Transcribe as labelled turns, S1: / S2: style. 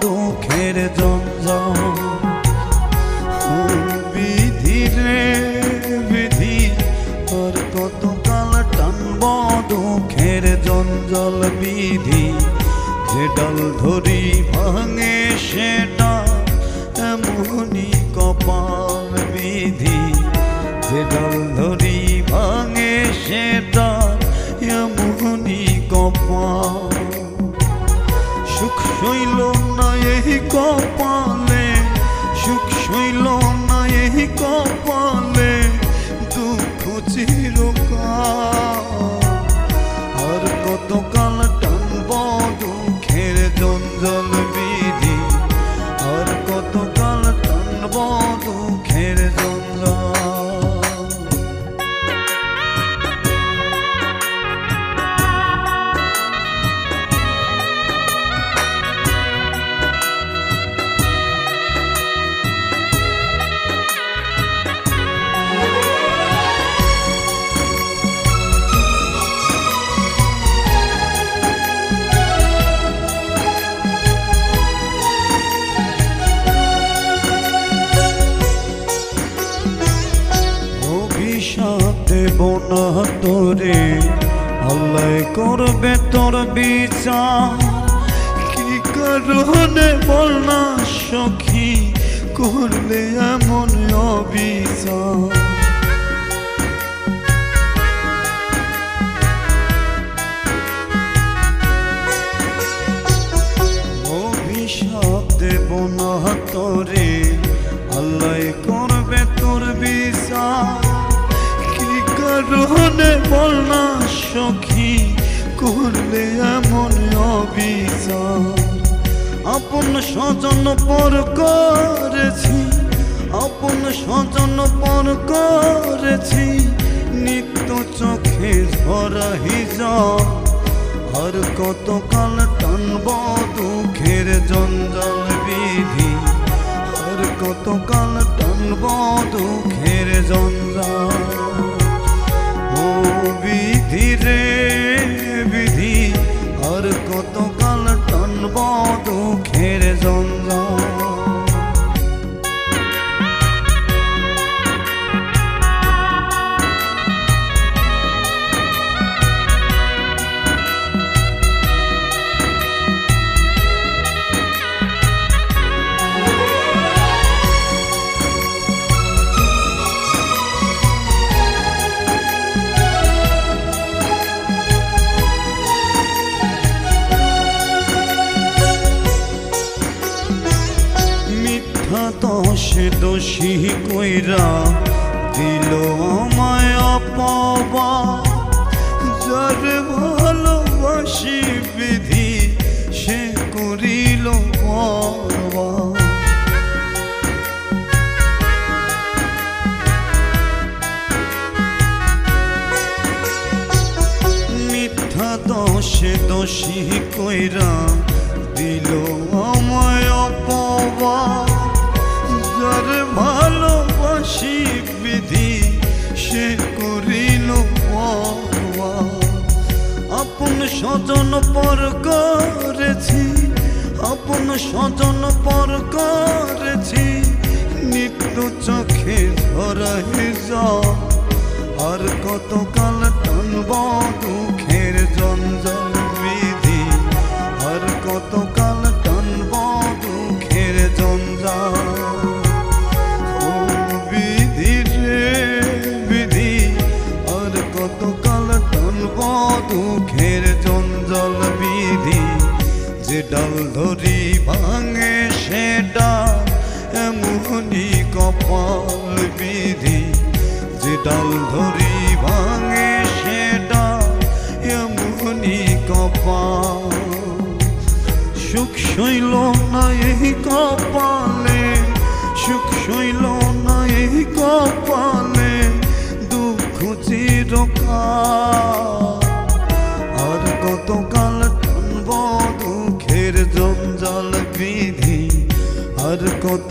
S1: দুঃখের জঞ্জল বিধি রে, বিধি? তোর কত কাল টানব দুঃখের জঞ্জল বিধি। যে ডাল ধরি ভাঙে সেটা এমনই কপাল বিধি। যে ডাল ধরি ভাঙে সেটা এমনই কপাল সুখ শৈল না এই কপালে সুখ শৈল না এই কপালে। দেব না তোরে, আল্লাহ করবে তোর বিচার। কি কারণে বল না সখী, করলে এমন অবিচার। দেব না তোরে সখী করলে এমন অবিচার? আপন স্বজন পর করেছি, আপন স্বজন পর করেছি, নিত্য চোখে ধরা হিজাব। আর কতকাল টানব দুঃখের জঞ্জাল বিধি? আর কতকাল টানব দুঃখের জঞ্জাল? ও বিধি রে বিধি আর কত কাল টানব মিথ্যা দোষে দোষী কইরা দিল আমায় অপবা যার ভালোবাসি বিধি সে করিল পরবা মিথ্যা দোষে দোষী কইরা দিল পর করেছি, আপন স্বজন পর করেছি। নিত্য চোখে ধরাই যা আর কত কাল টানব দুঃখের জঞ্জল বিধি। আর কত কাল টানব দুঃখের জঞ্জাল দুঃখের জঞ্জল ডাল ধরি ভাঙে সেটা এমনই কপাল বিধি। যে ডাল ধরি ভাঙে সেটা এমনই কপাল। সুখ শৈল না এই কপালে, সুখ শৈল না এই কপালে, দুঃখ চিরকাল। কত